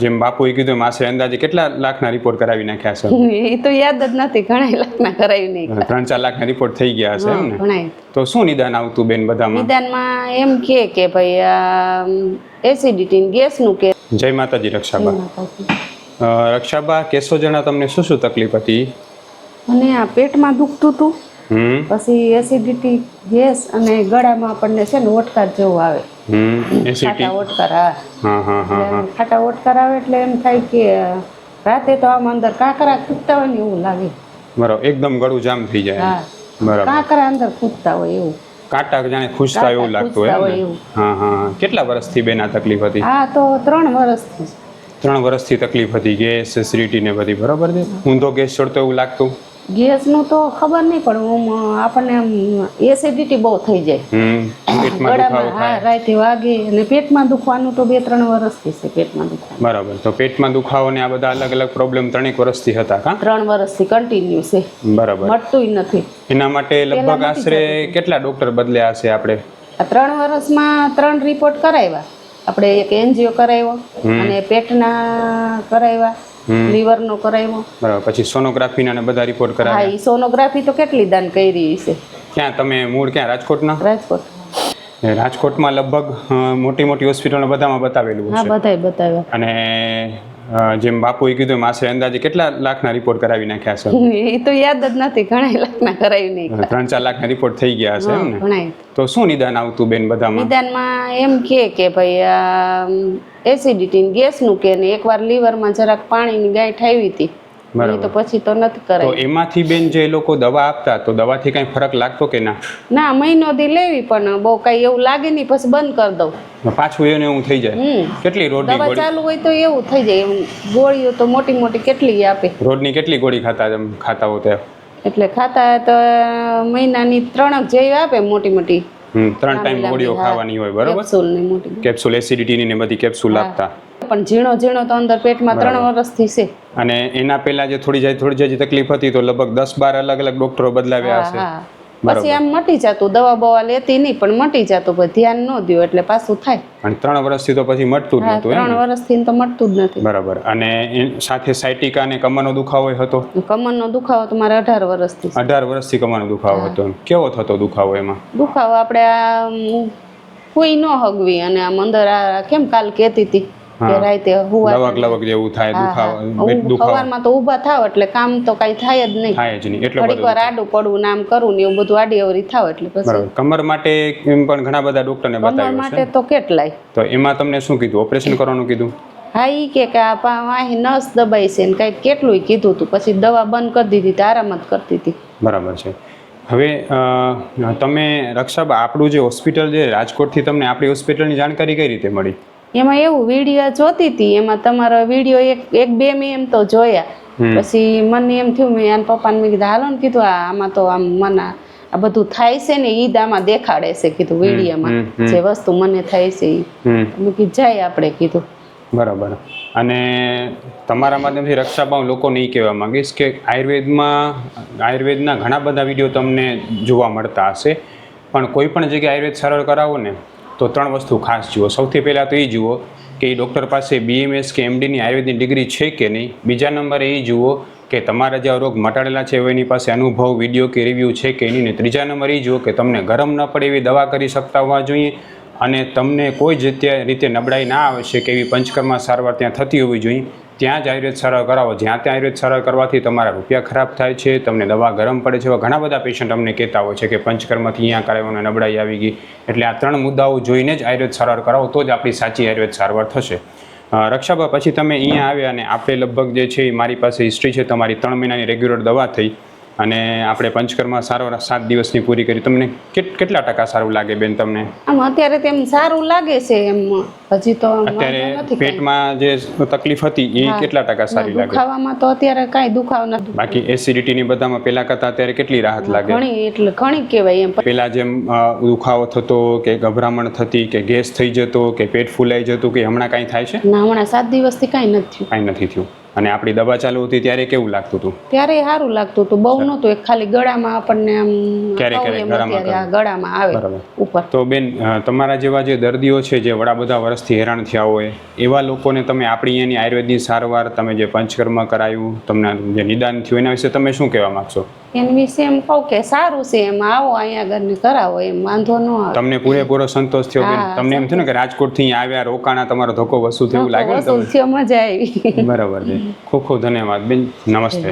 જેમ બાપુએ કીધું માસે અંદાજે કેટલા લાખના રિપોર્ટ કરાવી નાખ્યા છે? એ તો યાદ જ નથી ઘણા લાખના કરાવી નહીં ત્રણ ચાર લાખના રિપોર્ટ થઈ ગયા હશે એમ ને? તો શું નિદાન આવતું બેન બધામાં? નિદાનમાં એમ કે કે ભાઈ એસિડિટી ગેસનું કે જય માતાજી રક્ષાબા. રક્ષાબા કેસો જણા તમને શું શું તકલીફ હતી? અને આ પેટમાં દુખતું હતું. પછી એસિડિટી ગેસ અને ગળામાં આપણને છે ને ઓટકાર જેવું આવે. હમ. કરાવે ખાટા ઓટકાર હા હા હા હા એટલે ખાટા ઓટકાર આવે એટલે એમ થાય કે રાતે તો આમ અંદર કાંકરા કૂદતા હોય ને એવું લાગે. બરાબર એકદમ ગળું જામ થઈ જાય બરાબર. કાંકરા અંદર કૂદતા હોય એવું. કાંટા જાણે ખુશતા એવું લાગતું હોય ખૂંચતા હા હા. કેટલા વર્ષથી બેન આ તકલીફ હતી? હા તો ત્રણ વર્ષથી. ત્રણ વર્ષથી તકલીફ હતી ગેસ એસિડિટી ને બધી બરાબર છે? ઊંધો ગેસ ચડતો એવું લાગતું? ગેસનું તો ખબર નહીં પણ આપણને એસિડિટી બહુ થઈ જાય. ગળામાં હા રાતે વાગે અને પેટમાં દુખવાનું તો બે ત્રણ વર્ષથી છે પેટમાં દુખવાનું બરાબર તો પેટમાં દુખાવો ને આ બધા અલગ અલગ પ્રોબ્લેમ ત્રણેક વર્ષથી હતા કા? ત્રણ વર્ષથી કન્ટિન્યુ છે. બરાબર. મટતું નથી. એના માટે લગભગ આશરે કેટલા ડોક્ટર બદલ્યા હશે આપણે? આ ત્રણ વર્ષમાં ત્રણ રિપોર્ટ કરાવ્યા. આપણે એક એનજીઓ કરાવ્યો અને પેટના કરાવ્યા. લીવરનો કરાવ્યો. બરાબર પછી સોનોગ્રાફી ને બધા રિપોર્ટ હા કરાવ્યા એ સોનોગ્રાફી તો કેટલી દાન કરી છે ક્યાં તમે મૂળ ક્યાં રાજકોટના? રાજકોટ. એ રાજકોટમાં લગભગ મોટી મોટી હોસ્પિટલો બધામાં બતાવેલું હા બધાય બતાવ્યા. અને જેમ બાપુએ કીધું માસે અંદાજે કેટલા લાખના રિપોર્ટ કરાવી નાખ્યા છે? એ તો યાદ જ નથી ઘણા લાખના કરાવી નહીં ત્રણ ચાર લાખના રિપોર્ટ થઈ ગયા છે એમ ને? તો શું નિદાન આવતું બેન બધામાં? નિદાનમાં એમ કે કે ભાઈ એસિડિટી ગેસનું કે ને એકવાર લીવરમાં જરાક પાણીની ગાંઠ આવી હતી. તો પછી તો નથી તો એમાંથી બેન જે લોકો દવા આપતા તો દવાથી કઈ ફરક લાગતો કે ના? ના મહિનો દી લેવી પણ બહુ કઈ એવું લાગે નહીં પછી બંધ કરી દઉં. પાછું એને એવું થઈ જાય. કેટલી રોડની દવા ચાલુ હોય તો એવું થઈ જાય. ગોળીઓ તો મોટી મોટી કેટલી આપે. રોડની કેટલી ગોળી ખાતા ખાતા હોય ત્યાં એટલે ખાતા તો મહિનાની ત્રણક જેવી આપે મોટી મોટી. ત્રણ ટાઈમ ગોળીઓ ખાવાની હોય બરોબર? કેપ્સ્યુલ એસિડિટીની ને બધી કેપ્સ્યુલ આપતા. પણ ઝીણો ઝીણો તો અંદર પેટમાં ત્રણ વર્ષથી છે. અને એના પહેલા જે થોડી જાય થોડી જાય તકલીફ હતી તો લગભગ દસ બાર અલગ અલગ ડોક્ટરો બદલાવ્યા હશે. પછી આમ મટી જતું દવા બવા લેતી નહીં પણ મટી જતું પછી ધ્યાન ન દ્યો એટલે પાછું થાય. અને ત્રણ વર્ષથી તો પછી મટતું જ નતું નહોતું ત્રણ વર્ષથી તો મટતું જ નથી. બરાબર. અને સાથે સાયટિકા અને કમરનો દુખાવો હતો? કમરનો દુખાવો તો મારે અઢાર વર્ષથી અઢાર વર્ષથી કમરનો દુખાવો હતો કેવો થતો દુખાવો એમાં? દુખાવો આપણે આ કોઈ ન હગવી અને આમ અંદર આ કેમ કાલ કહેતી હતી? કે તે હુવા લવક લવક જેવું થાય દુખાવો પેટ હું દુખાવો. સવારમાં તો ઊભા થાવ એટલે કામ તો કઈ થાય જ નહીં. થાય જ નહીં એટલે થોડીક વાર આડું પડવું નામ કરવું ને એવું બધું આડી અવરી થાવ એટલે પછી. કમર માટે એમ પણ ઘણા બધા ડોક્ટરને બતાવ્યું છે. માટે તો કેટલાય. તો એમાં તમને શું કીધું? ઓપરેશન કરવાનું કીધું? હા ઈ કે કે આ પા- નસ દબાઈ છે ને કાંઈક કેટલું કીધું હતું પછી દવા બંધ કરી દીધી તો આરામ જ કરતી હતી. બરાબર છે. હવે તમે રક્ષાબા આપણું જે હોસ્પિટલ છે રાજકોટથી તમને આપણી હોસ્પિટલની જાણકારી કઈ રીતે મળી? એમાં એવું વીડિયો જોતી હતી. એમાં તમારો વીડિયો એક એક બે મેં એમ તો જોયા. પછી મને એમ થયું મેં આના પપ્પાને મેં કીધું હાલો ને કીધું આ આમાં તો આમ મને આ બધું થાય છે ને ઈ આમાં દેખાડે છે કીધું વિડીયામાં જે વસ્તુ મને થાય છે એ મેં કીધું જાય આપણે કીધું. બરાબર. અને તમારા માધ્યમથી રક્ષાબા હું લોકોને એ કહેવા માંગીશ કે આયુર્વેદમાં આયુર્વેદના ઘણા બધા વીડિયો તમને જોવા મળતા હશે. પણ કોઈ પણ જગ્યાએ આયુર્વેદ સરળ કરાવો ને તો ત્રણ વસ્તુ ખાસ જુઓ. સૌથી પહેલાં તો એ જુઓ કે એ ડૉક્ટર પાસે બીએમએસ કે એમડીની આયુર્વેદની ડિગ્રી છે કે નહીં? બીજા નંબરે એ જુઓ કે તમારા જે રોગ મટાડેલા છે એની પાસે અનુભવ, વીડિયો કે રિવ્યૂ છે કે નહીં? ને ત્રીજા નંબર એ જુઓ કે તમને ગરમ ન પડે એવી દવા કરી શકતા હોવા જોઈએ. અને તમને કોઈ જ રીતે નબળાઈ ના આવે છે કે એવી પંચકર્મા સારવાર ત્યાં થતી હોવી જોઈએ, ત્યાં જ આયુર્વેદ સારવાર કરાવો. જ્યાં ત્યાં આયુર્વેદ સારવાર કરવાથી તમારા રૂપિયા ખરાબ થાય છે, તમને દવા ગરમ પડે છે, એવા ઘણા બધા પેશન્ટ અમને કહેતા હોય છે કે પંચકર્મથી અહીંયા કરાવવાનો નબળાઈ આવી ગઈ. એટલે આ ત્રણ મુદ્દાઓ જોઈને જ આયુર્વેદ સારવાર કરાવો, તો જ આપણી સાચી આયુર્વેદ સારવાર થશે. રક્ષાબા પછી તમે અહીંયા આવ્યા અને આપણે લગભગ જે છે એ મારી પાસે હિસ્ટ્રી છે, તમારી ત્રણ મહિનાની રેગ્યુલર દવા થઈ. અને આપણે પંચકર્મા સારો સાત દિવસની પૂરી કરી. તમને કેટ- કેટલા ટકા સારું લાગે બેન તમને? આમ અત્યારે તેમ સારું લાગે છે એમ. હજી તો અત્યારે પેટમાં જે તકલીફ હતી એ કેટલા ટકા સારી લાગે? દુખાવામાં તો અત્યારે કાંઈ દુખાવ નથી બાકી એસિડિટીની બધામાં પહેલા કરતા અત્યારે કેટલી રાહત લાગે? ઘણી એટલે ઘણી કહેવાય એમ. પેલા જેમ દુખાવો થતો કે ગભરામણ થતી કે ગેસ થઈ જતો કે પેટ ફૂલાઈ જતું કે હમણાં કાંઈ થાય છે? ના હમણાં સાત દિવસથી કાંઈ નથી થયું. કાંઈ નથી થયું. અને આપણી દવા ચાલુ હતી ત્યારે કેવું લાગતું હતું? ત્યારે સારું લાગતું હતું. બહુ નહોતું. એક ખાલી ગળામાં આપણને આમ ક્યારેક ક્યારેક ગળામાં આવે ઉપર. તો બેન તમારા જેવા જે દર્દીઓ છે જે વડા બધા વર્ષથી હેરાન થયા હોય એવા લોકોને તમે આપણી અહીંયાની આયુર્વેદની સારવાર તમે જે પંચકર્મ કરાયું તમને જે નિદાન થયું એના વિશે તમે શું કહેવા માંગશો? એના વિશે એમ કહું કે સારું છે એમ. આવો અહીંયા આગળ કરાવો એમ. વાંધો ન આવે. તમને પૂરેપૂરો સંતોષ થયો બેન? તમને એમ થયું ને કે રાજકોટથી આવ્યા રોકાણા તમારો ધોકો વસૂલ થયું લાગે ને વસૂલ થયો મજા આવી. બરાબર છે. ખૂબ ખૂબ ધન્યવાદ. બેન નમસ્તે.